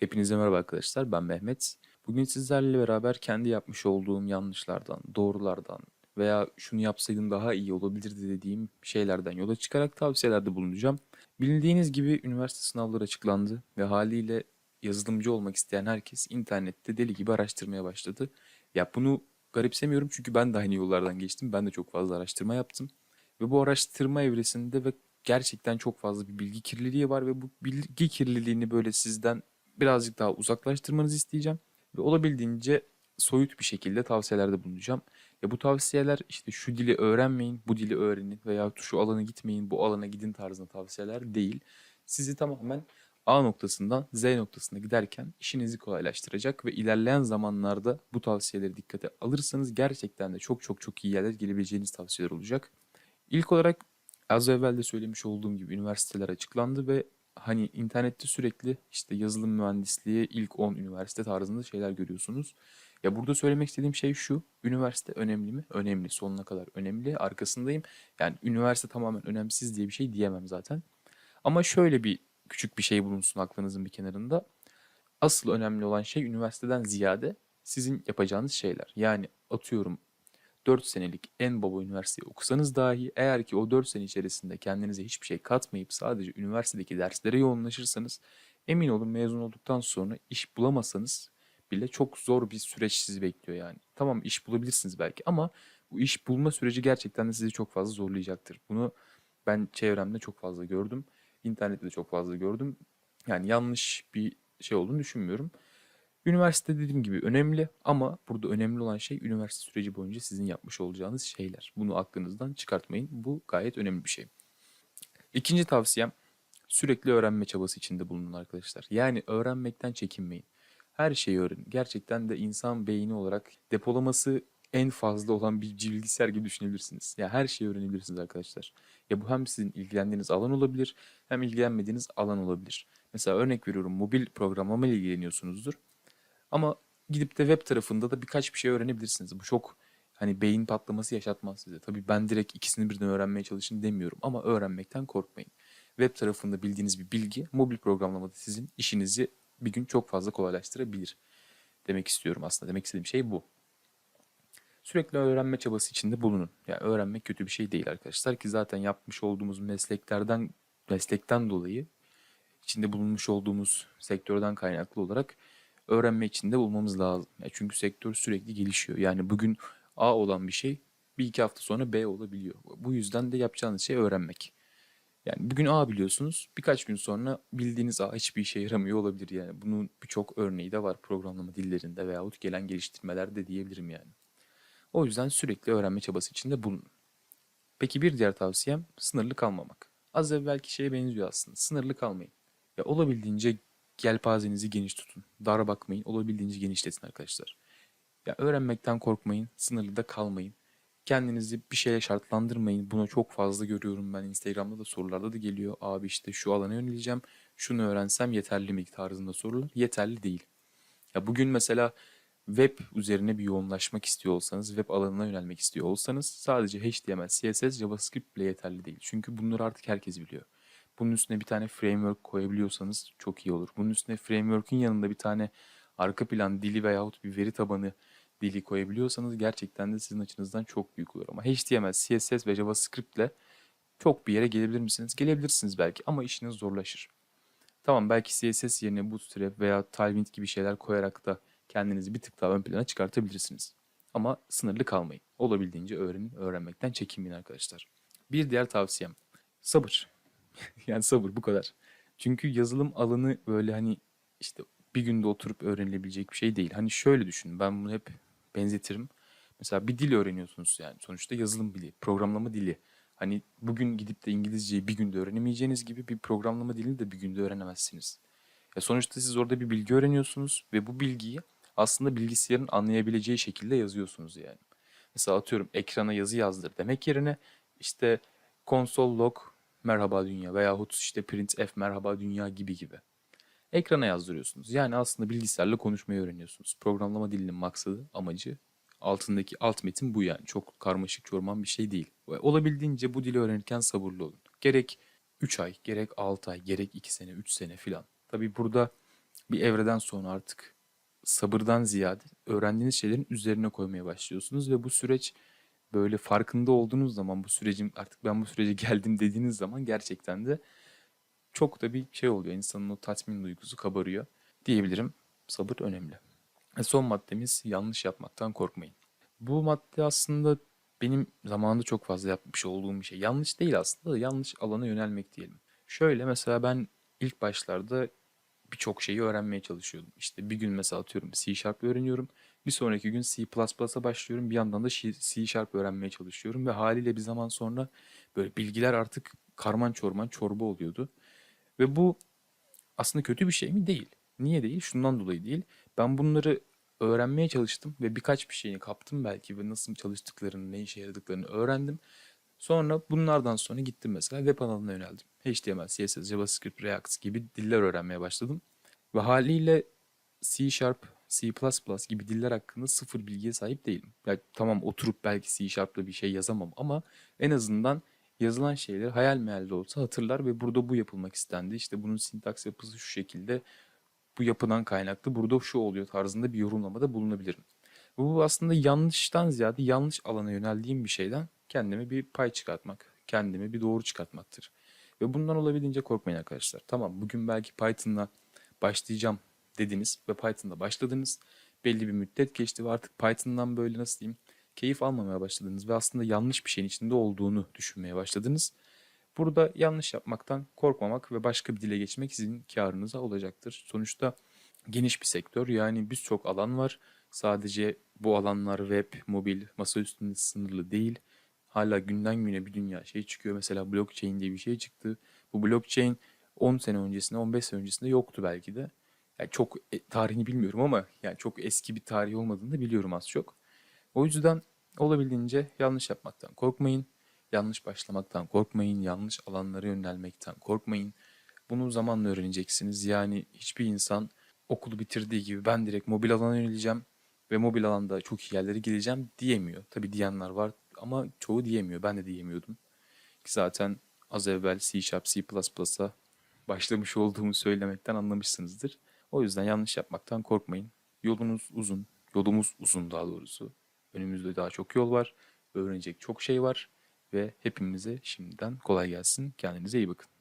Hepinize merhaba arkadaşlar. Ben Mehmet. Bugün sizlerle beraber kendi yapmış olduğum yanlışlardan, doğrulardan veya şunu yapsaydım daha iyi olabilirdi dediğim şeylerden yola çıkarak tavsiyelerde bulunacağım. Bildiğiniz gibi üniversite sınavları açıklandı ve haliyle yazılımcı olmak isteyen herkes internette deli gibi araştırmaya başladı. Ya bunu garipsemiyorum çünkü ben de aynı yollardan geçtim. Ben de çok fazla araştırma yaptım. Ve bu araştırma evresinde ve gerçekten çok fazla bir bilgi kirliliği var ve bu bilgi kirliliğini böyle sizden birazcık daha uzaklaştırmanızı isteyeceğim. Ve olabildiğince soyut bir şekilde tavsiyelerde bulunacağım. Ya bu tavsiyeler işte şu dili öğrenmeyin, bu dili öğrenin veya şu alana gitmeyin, bu alana gidin tarzında tavsiyeler değil. Sizi tamamen A noktasından Z noktasına giderken işinizi kolaylaştıracak ve ilerleyen zamanlarda bu tavsiyeleri dikkate alırsanız gerçekten de çok çok çok iyi yerlere gelebileceğiniz tavsiyeler olacak. İlk olarak az evvel de söylemiş olduğum gibi üniversiteler açıklandı ve hani internette sürekli işte yazılım mühendisliği ilk 10 üniversite tarzında şeyler görüyorsunuz. Ya burada söylemek istediğim şey şu. Üniversite önemli mi? Önemli. Sonuna kadar önemli. Arkasındayım. Yani üniversite tamamen önemsiz diye bir şey diyemem zaten. Ama şöyle bir küçük bir şey bulunsun aklınızın bir kenarında. Asıl önemli olan şey üniversiteden ziyade sizin yapacağınız şeyler. Yani atıyorum 4 senelik en baba üniversiteyi okusanız dahi eğer ki o 4 sene içerisinde kendinize hiçbir şey katmayıp sadece üniversitedeki derslere yoğunlaşırsanız emin olun mezun olduktan sonra iş bulamasanız bile çok zor bir süreç sizi bekliyor yani. Tamam iş bulabilirsiniz belki ama bu iş bulma süreci gerçekten de sizi çok fazla zorlayacaktır. Bunu ben çevremde çok fazla gördüm. İnternette de çok fazla gördüm. Yani yanlış bir şey olduğunu düşünmüyorum. Üniversite dediğim gibi önemli ama burada önemli olan şey üniversite süreci boyunca sizin yapmış olacağınız şeyler. Bunu aklınızdan çıkartmayın. Bu gayet önemli bir şey. İkinci tavsiyem sürekli öğrenme çabası içinde bulunun arkadaşlar. Yani öğrenmekten çekinmeyin. Her şeyi öğrenin. Gerçekten de insan beyni olarak depolaması en fazla olan bir bilgisayar gibi düşünebilirsiniz. Ya her şeyi öğrenebilirsiniz arkadaşlar. Ya bu hem sizin ilgilendiğiniz alan olabilir hem ilgilenmediğiniz alan olabilir. Mesela örnek veriyorum mobil programlama ile ilgileniyorsunuzdur. Ama gidip de web tarafında da birkaç bir şey öğrenebilirsiniz. Bu çok hani beyin patlaması yaşatmaz size. Tabii ben direkt ikisini birden öğrenmeye çalışın demiyorum ama öğrenmekten korkmayın. Web tarafında bildiğiniz bir bilgi mobil programlamada sizin işinizi bir gün çok fazla kolaylaştırabilir. Demek istiyorum aslında. Demek istediğim şey bu. Sürekli öğrenme çabası içinde bulunun. Yani öğrenmek kötü bir şey değil arkadaşlar ki zaten yapmış olduğumuz mesleklerden meslekten dolayı içinde bulunmuş olduğumuz sektörden kaynaklı olarak öğrenme içinde bulmamız lazım. Ya çünkü sektör sürekli gelişiyor. Yani bugün A olan bir şey bir iki hafta sonra B olabiliyor. Bu yüzden de yapacağınız şey öğrenmek. Yani bugün A biliyorsunuz birkaç gün sonra bildiğiniz A hiçbir işe yaramıyor olabilir yani. Bunun birçok örneği de var programlama dillerinde veyahut gelen geliştirmelerde diyebilirim yani. O yüzden sürekli öğrenme çabası içinde bulunun. Peki bir diğer tavsiyem sınırlı kalmamak. Az evvelki şeye benziyor aslında. Sınırlı kalmayın. Ya olabildiğince yelpazenizi geniş tutun. Dar bakmayın. Olabildiğince genişletin arkadaşlar. Ya öğrenmekten korkmayın. Sınırlı da kalmayın. Kendinizi bir şeye şartlandırmayın. Bunu çok fazla görüyorum ben. Instagram'da da sorularda da geliyor. Abi işte şu alana yöneleceğim. Şunu öğrensem yeterli mi tarzında sorular. Yeterli değil. Ya bugün mesela web üzerine bir yoğunlaşmak istiyor olsanız, web alanına yönelmek istiyor olsanız sadece HTML, CSS, JavaScript bile yeterli değil. Çünkü bunları artık herkes biliyor. Bunun üstüne bir tane framework koyabiliyorsanız çok iyi olur. Bunun üstüne framework'ün yanında bir tane arka plan dili veyahut bir veri tabanı dili koyabiliyorsanız gerçekten de sizin açınızdan çok büyük olur. Ama HTML, CSS ve JavaScript ile çok bir yere gelebilir misiniz? Gelebilirsiniz belki ama işiniz zorlaşır. Tamam belki CSS yerine Bootstrap veya Tailwind gibi şeyler koyarak da kendinizi bir tık daha ön plana çıkartabilirsiniz. Ama sınırlı kalmayın. Olabildiğince öğrenin, öğrenmekten çekinmeyin arkadaşlar. Bir diğer tavsiyem sabır. yani sabır bu kadar. Çünkü yazılım alanı böyle hani işte bir günde oturup öğrenilebilecek bir şey değil. Hani şöyle düşünün ben bunu hep benzetirim. Mesela bir dil öğreniyorsunuz yani sonuçta yazılım dili, programlama dili. Hani bugün gidip de İngilizceyi bir günde öğrenemeyeceğiniz gibi bir programlama dilini de bir günde öğrenemezsiniz. Ya sonuçta siz orada bir bilgi öğreniyorsunuz ve bu bilgiyi aslında bilgisayarın anlayabileceği şekilde yazıyorsunuz yani. Mesela atıyorum ekrana yazı yazdır demek yerine işte console log merhaba dünya veyahut işte print f merhaba dünya gibi gibi. Ekrana yazdırıyorsunuz. Yani aslında bilgisayarla konuşmayı öğreniyorsunuz. Programlama dilinin maksadı, amacı altındaki alt metin bu yani. Çok karmaşık çorman bir şey değil. Ve olabildiğince bu dili öğrenirken sabırlı olun. Gerek 3 ay, gerek 6 ay, gerek 2 sene, 3 sene filan. Tabi burada bir evreden sonra artık sabırdan ziyade öğrendiğiniz şeylerin üzerine koymaya başlıyorsunuz ve bu süreç böyle farkında olduğunuz zaman bu sürecin artık ben bu sürece geldim dediğiniz zaman gerçekten de çok da bir şey oluyor. İnsanın o tatmin duygusu kabarıyor diyebilirim. Sabır önemli. Ve son maddemiz yanlış yapmaktan korkmayın. Bu madde aslında benim zamanında çok fazla yapmış olduğum bir şey. Yanlış değil aslında da yanlış alana yönelmek diyelim. Şöyle mesela ben ilk başlarda birçok şeyi öğrenmeye çalışıyordum. İşte bir gün mesela atıyorum C Sharp öğreniyorum. Bir sonraki gün C++'a başlıyorum. Bir yandan da C Sharp öğrenmeye çalışıyorum. Ve haliyle bir zaman sonra böyle bilgiler artık karman çorman çorba oluyordu. Ve bu aslında kötü bir şey mi? Değil. Niye değil? Şundan dolayı değil. Ben bunları öğrenmeye çalıştım ve birkaç bir şeyini kaptım belki ve nasıl çalıştıklarını, ne işe yaradıklarını öğrendim. Sonra bunlardan sonra gittim mesela web alanına yöneldim. HTML, CSS, JavaScript, React gibi diller öğrenmeye başladım. Ve haliyle C Sharp, C++ gibi diller hakkında sıfır bilgiye sahip değilim. Yani tamam oturup belki C Sharp'la bir şey yazamam ama en azından yazılan şeyleri hayal meyal de olsa hatırlar ve burada bu yapılmak istendi. İşte bunun sintaks yapısı şu şekilde, bu yapıdan kaynaklı burada şu oluyor tarzında bir yorumlamada bulunabilirim. Bu aslında yanlıştan ziyade yanlış alana yöneldiğim bir şeyden kendime bir pay çıkartmak, kendime bir doğru çıkartmaktır. Ve bundan olabildiğince korkmayın arkadaşlar. Tamam bugün belki Python'la başlayacağım dediniz ve Python'da başladınız. Belli bir müddet geçti ve artık Python'dan böyle nasıl diyeyim keyif almamaya başladınız ve aslında yanlış bir şeyin içinde olduğunu düşünmeye başladınız. Burada yanlış yapmaktan korkmamak ve başka bir dile geçmek sizin karınıza olacaktır. Sonuçta geniş bir sektör yani birçok alan var. Sadece bu alanlar web, mobil, masaüstünde sınırlı değil. Hala günden güne bir dünya şey çıkıyor. Mesela blockchain diye bir şey çıktı. Bu blockchain 10 sene öncesinde, 15 sene öncesinde yoktu belki de. Yani çok e, tarihini bilmiyorum ama yani çok eski bir tarih olmadığını da biliyorum az çok. O yüzden olabildiğince yanlış yapmaktan korkmayın. Yanlış başlamaktan korkmayın. Yanlış alanlara yönelmekten korkmayın. Bunu zamanla öğreneceksiniz. Yani hiçbir insan okulu bitirdiği gibi ben direkt mobil alana yöneleceğim ve mobil alanda çok iyi yerlere gideceğim diyemiyor. Tabi diyenler var ama çoğu diyemiyor. Ben de diyemiyordum. Ki zaten az evvel C Sharp, C++'a başlamış olduğumu söylemekten anlamışsınızdır. O yüzden yanlış yapmaktan korkmayın. Yolunuz uzun, yolumuz uzun daha doğrusu. Önümüzde daha çok yol var, öğrenecek çok şey var ve hepimize şimdiden kolay gelsin. Kendinize iyi bakın.